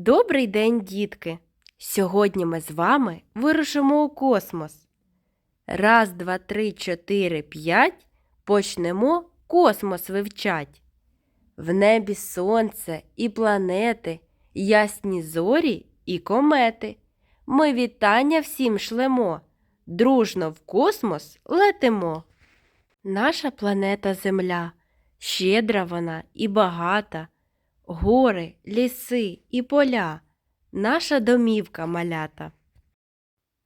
Добрий день, дітки! Сьогодні ми з вами вирушимо у космос. Раз, два, три, чотири, п'ять. Почнемо космос вивчать. В небі сонце і планети, ясні зорі і комети. Ми вітання всім шлемо, дружно в космос летимо. Наша планета Земля, щедра вона і багата, гори, ліси і поля, наша домівка малята.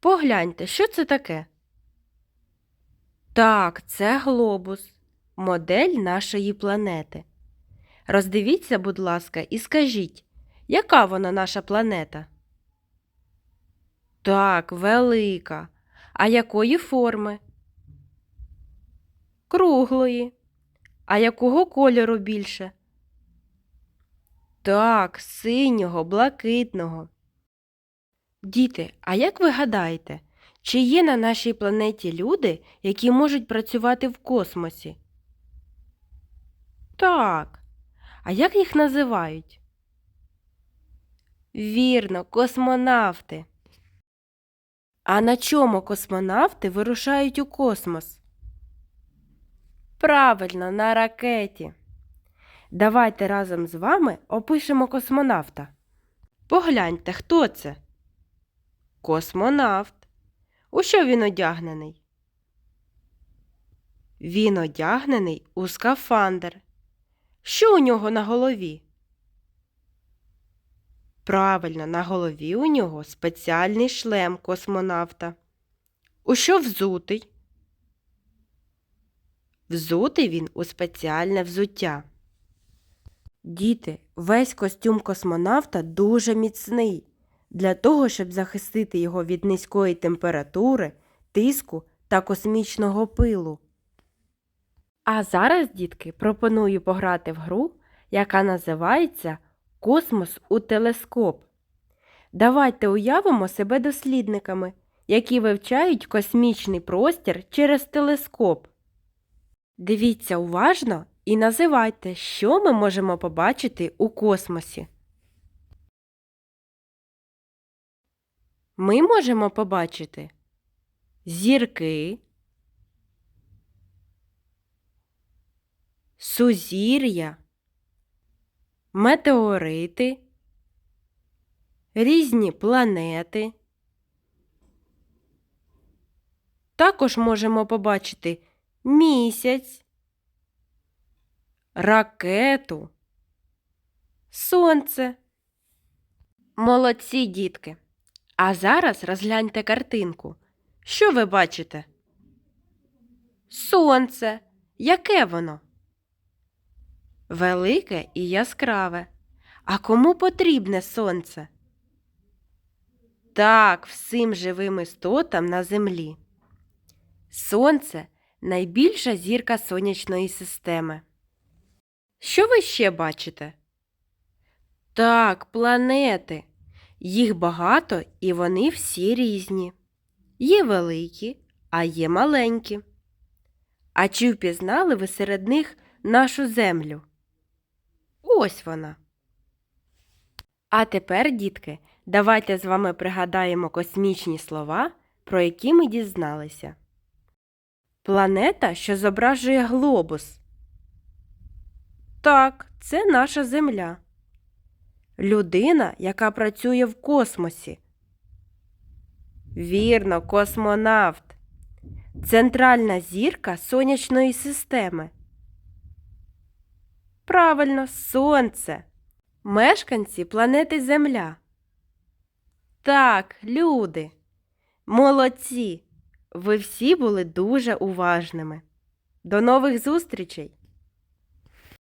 Погляньте, що це таке? Так, це глобус, модель нашої планети. Роздивіться, будь ласка, і скажіть, яка вона наша планета? Так, велика. А якої форми? Круглої. А якого кольору більше? Так, синього, блакитного. Діти, а як ви гадаєте, чи є на нашій планеті люди, які можуть працювати в космосі? Так. А як їх називають? Вірно, космонавти. А на чому космонавти вирушають у космос? Правильно, на ракеті. Давайте разом з вами опишемо космонавта. Погляньте, хто це? Космонавт. У що він одягнений? Він одягнений у скафандр. Що у нього на голові? Правильно, на голові у нього спеціальний шлем космонавта. У що взутий? Взутий він у спеціальне взуття. Діти, весь костюм космонавта дуже міцний для того, щоб захистити його від низької температури, тиску та космічного пилу. А зараз, дітки, пропоную пограти в гру, яка називається Космос у телескоп. Давайте уявимо себе дослідниками, які вивчають космічний простір через телескоп. Дивіться уважно і називайте, що ми можемо побачити у космосі. Ми можемо побачити зірки, сузір'я, метеорити, різні планети. Також можемо побачити місяць, ракету, сонце. Молодці, дітки! А зараз розгляньте картинку. Що ви бачите? Сонце. Яке воно? Велике і яскраве. А кому потрібне сонце? Так, всім живим істотам на землі. Сонце найбільша зірка сонячної системи. Що ви ще бачите? Так, планети. Їх багато і вони всі різні. Є великі, а є маленькі. А чи впізнали ви серед них нашу землю? Ось вона. А тепер, дітки, давайте з вами пригадаємо космічні слова, про які ми дізналися. Планета, що зображує глобус. Так, це наша Земля. Людина, яка працює в космосі. Вірно, космонавт. Центральна зірка сонячної системи. Правильно, сонце. Мешканці планети Земля. Так, люди. Молодці. Ви всі були дуже уважними. До нових зустрічей!